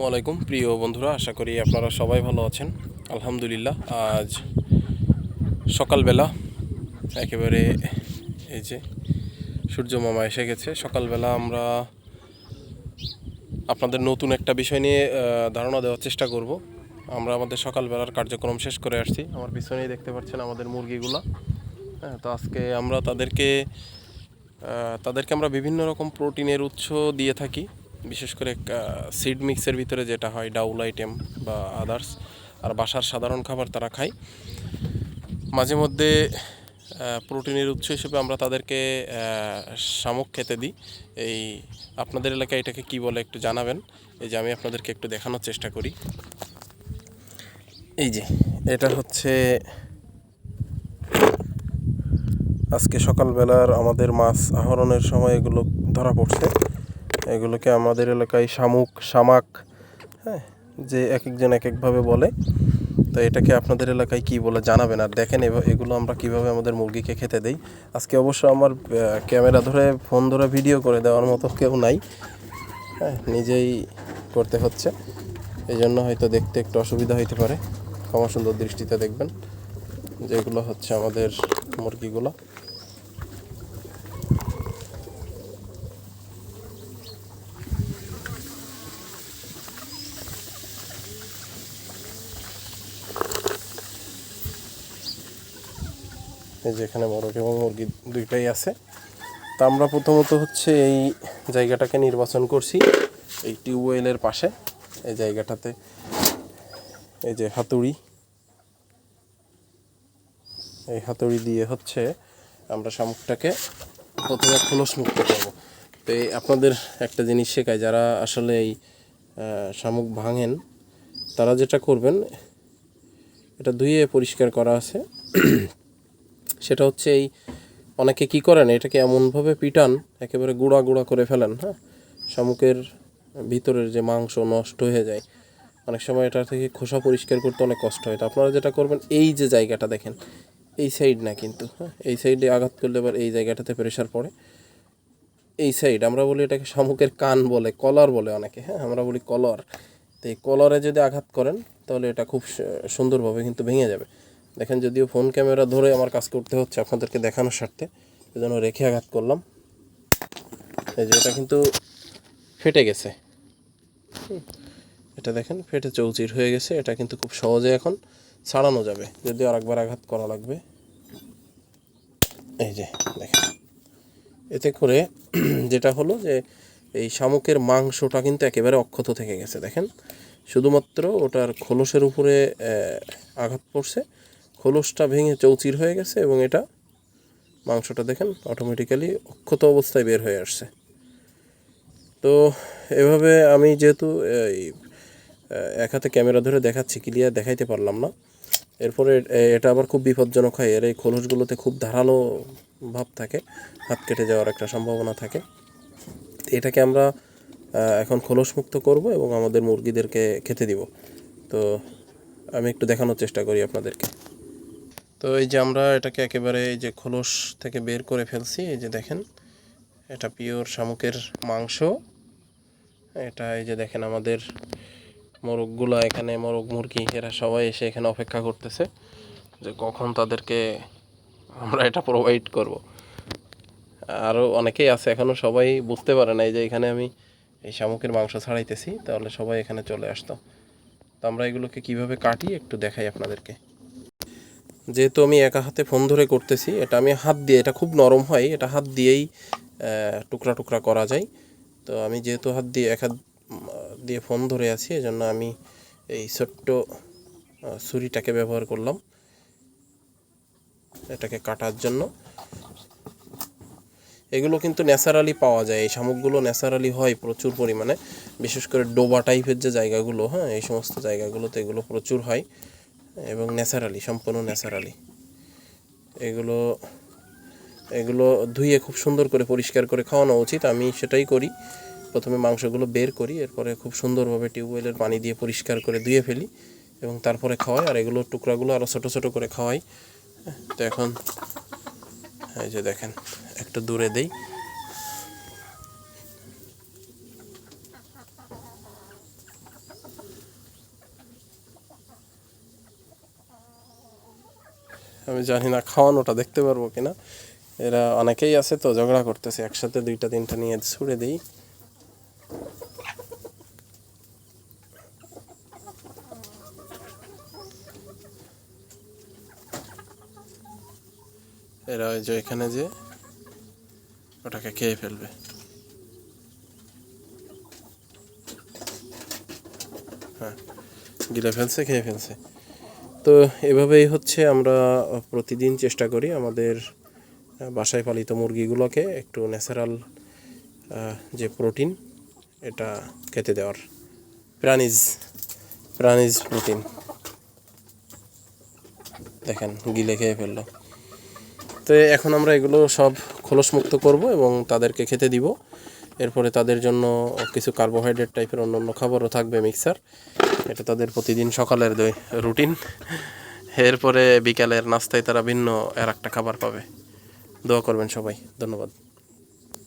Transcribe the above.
আসসালামু আলাইকুম। প্রিয় বন্ধুরা, আশা করি আপনারা সবাই ভালো আছেন। আলহামদুলিল্লাহ, আজ সকালবেলা একেবারে এই যে সূর্য মামা এসে গেছে। সকালবেলা আমরা আপনাদের নতুন একটা বিষয় নিয়ে ধারণা দেওয়ার চেষ্টা করব। আমরা আমাদের সকালবেলার কার্যক্রম শেষ করে আসছি। আমার পিছনেই দেখতে পাচ্ছেন আমাদের মুরগিগুলা। হ্যাঁ তো আজকে আমরা তাদেরকে তাদেরকে আমরা বিভিন্ন রকম প্রোটিনের উৎস দিয়ে থাকি। বিশেষ করে সিড মিক্সের ভিতরে যেটা হয়, ডাউল আইটেম বা আদার্স আর বাসার সাধারণ খাবার তারা খায়। মাঝে মধ্যে প্রোটিনের উৎস হিসেবে আমরা তাদেরকে শামুক খেতে দিই। এই আপনাদের এলাকায় এটাকে কি বলে একটু জানাবেন। এই যে আমি আপনাদেরকে একটু দেখানোর চেষ্টা করি। এই যে, এটা হচ্ছে আজকে সকালবেলার আমাদের মাছ আহরণের সময় এগুলো ধরা পড়ছে। এগুলোকে আমাদের এলাকায় শামুক, শামাক হ্যাঁ যে এক একজন এক একভাবে বলে। তো এটাকে আপনাদের এলাকায় কি বলে জানাবেন? আর দেখেন এগুলো আমরা কীভাবে আমাদের মুরগিকে খেতে দেই? আজকে অবশ্য আমার ক্যামেরা ধরে, ফোন ধরে ভিডিও করে দেওয়ার মতো কেউ নাই। হ্যাঁ নিজেই করতে হচ্ছে। এই জন্য হয়তো দেখতে একটু অসুবিধা হইতে পারে। ক্ষমা সুন্দর দৃষ্টিতে দেখবেন। যেগুলো হচ্ছে আমাদের মুরগিগুলো। এই যে এখানে মোরগ এবং মুরগি দুইটাই আছে। তা আমরা প্রথমত হচ্ছে এই জায়গাটাকে নির্বাচন করছি, এই টিউবওয়েলের পাশে। এই জায়গাটাতে এই যে হাতুড়ি। এই হাতুড়ি দিয়ে হচ্ছে আমরা শামুকটাকে প্রথমে খোলস মুক্ত করব। তো এই আপনাদের একটা জিনিস শেখায় যারা আসলে এই শামুক ভাঙেন, তারা যেটা করবেন, এটা ধুয়ে পরিষ্কার করা আছে। সেটা হচ্ছে এই অনেকে কি করেন, এটাকে এমনভাবে পিটান, একেবারে গুঁড়া গুঁড়া করে ফেলেন হ্যাঁ? শামুকের ভিতরের যে মাংস নষ্ট হয়ে যায়, অনেক সময় এটা থেকে খোসা পরিষ্কার করতে অনেক কষ্ট হয়। তো আপনারা যেটা করবেন, এই যে জায়গাটা দেখেন, এই সাইড না কিন্তু হ্যাঁ? এই সাইডে আঘাত করলে এবার এই জায়গাটাতে প্রেশার পড়ে। এই সাইড আমরা বলি এটাকে শামুকের কান বলে, কলার বলে অনেকে হ্যাঁ? আমরা বলি কলার। তো এই কলারে যদি আঘাত করেন, তাহলে এটা খুব সুন্দরভাবে কিন্তু ভেঙে যাবে। দেখেন যদিও ফোন ক্যামেরা ধরে আমার কাজ করতে হচ্ছে আপনাদেরকে দেখানোর স্বার্থে, এজন্য রেখে আঘাত করলাম। এই যে এটা কিন্তু ফেটে গেছে। এটা দেখেন, ফেটে চৌচির হয়ে গেছে। এটা কিন্তু খুব সহজে এখন ছাড়ানো যাবে। যদিও আরেকবার আঘাত করা লাগবে। এই যে, দেখেন। এতে করে যেটা হলো যে এই শামুকের মাংসটা কিন্তু একেবারে অক্ষত থেকে গেছে। দেখেন, শুধুমাত্র ওটার খোলসের উপরে আঘাত পড়ছে। খোলসটা ভেঙে চৌচির হয়ে গেছে এবং এটা মাংসটা দেখেন অটোমেটিক্যালি অক্ষত অবস্থায় বের হয়ে আসছে। তো এভাবে আমি যেহেতু, এই এক হাতে ক্যামেরা ধরে দেখাচ্ছি ক্লিয়ার দেখাইতে পারলাম না। এরপরে এটা আবার খুব বিপজ্জনক হয়, এর এই খোলসগুলোতে খুব ধারালো ভাব থাকে, হাত কেটে যাওয়ার একটা সম্ভাবনা থাকে। এটাকে আমরা এখন খোলস মুক্ত করব এবং আমাদের মুরগিদেরকে খেতে দিব। তো আমি একটু দেখানোর চেষ্টা করি আপনাদেরকে। তো এই যে আমরা এটাকে একেবারে এই যে খোলস থেকে বের করে ফেলছি, এই যে দেখেন, এটা পিওর শামুকের মাংস। এটা এই যে দেখেন আমাদের মোরগগুলো এখানে, মোরগ মুরগি, এরা সবাই এসে এখানে অপেক্ষা করতেছে যে কখন তাদেরকে আমরা এটা প্রোভাইড করব। আরও অনেকেই আছে এখনও সবাই বুঝতে পারে না এই যে এখানে আমি এই শামুকের মাংস ছাড়াইতেছি, তাহলে সবাই এখানে চলে আসতো। তো আমরা এগুলোকে কীভাবে কাটি একটু দেখাই আপনাদেরকে। যেহেতু আমি একা হাতে ফোন ধরে করতেছি, এটা আমি হাত দিয়ে, এটা খুব নরম হয়, এটা হাত দিয়েই টুকরা টুকরা করা যায়। তো আমি যেহেতু হাত দিয়ে, এক হাত দিয়ে ফোন ধরে আছি, এজন্য আমি এই ছোট্ট ছুরিটাকে ব্যবহার করলাম। এটাকে কাটার জন্য। এগুলো কিন্তু ন্যাচারালি পাওয়া যায়, এই শামুকগুলো ন্যাচারালি হয় প্রচুর পরিমাণে। বিশেষ করে ডোবা টাইপের যে জায়গাগুলো হ্যাঁ এই সমস্ত জায়গাগুলোতে এগুলো প্রচুর হয়। এবং ন্যাচারালি সম্পূর্ণ ন্যাচারালি। এগুলো এগুলো ধুয়ে খুব সুন্দর করে পরিষ্কার করে খাওয়ানো উচিত। আমি সেটাই করি। প্রথমে মাংসগুলো বের করি এরপরে খুব সুন্দরভাবে টিউবওয়েলের পানি দিয়ে পরিষ্কার করে ধুয়ে ফেলি এবং তারপরে খাওয়াই। আর এগুলো টুকরাগুলো আরও ছোটো ছোটো করে খাওয়াই। হ্যাঁ, তো এখন এই যে দেখেন একটু দূরে দেই। আমি জানি না খাওয়ানোটা দেখতে পারব কিনা। এরা অনেকেই আছে তো, ঝগড়া করতেছে। একসাথে দুইটা, তিনটা নিয়ে ছুড়ে দিই। এরা ওই যে এখানে যে ওটাকে খেয়ে ফেলবে। হ্যাঁ গিলে ফেলছে, খেয়ে ফেলছে। তো এভাবেই হচ্ছে আমরা প্রতিদিন চেষ্টা করি আমাদের বাসায় পালিত মুরগিগুলোকে একটু ন্যাচারাল যে প্রোটিন, এটা খেতে দেওয়ার প্রাণীজ প্রাণীজ প্রোটিন। দেখেন, গিলে খেয়ে ফেলল। তো এখন আমরা এগুলো সব খোলস মুক্ত করব এবং তাদেরকে খেতে দিব। এরপরে তাদের জন্য কিছু কার্বোহাইড্রেট টাইপের অন্য অন্য খাবারও থাকবে মিক্সার এটা তাদের প্রতিদিন সকালের দই রুটিন। এরপরে বিকালের নাস্তায় তারা ভিন্ন আর একটা খাবার পাবে। দোয়া করবেন সবাই। ধন্যবাদ।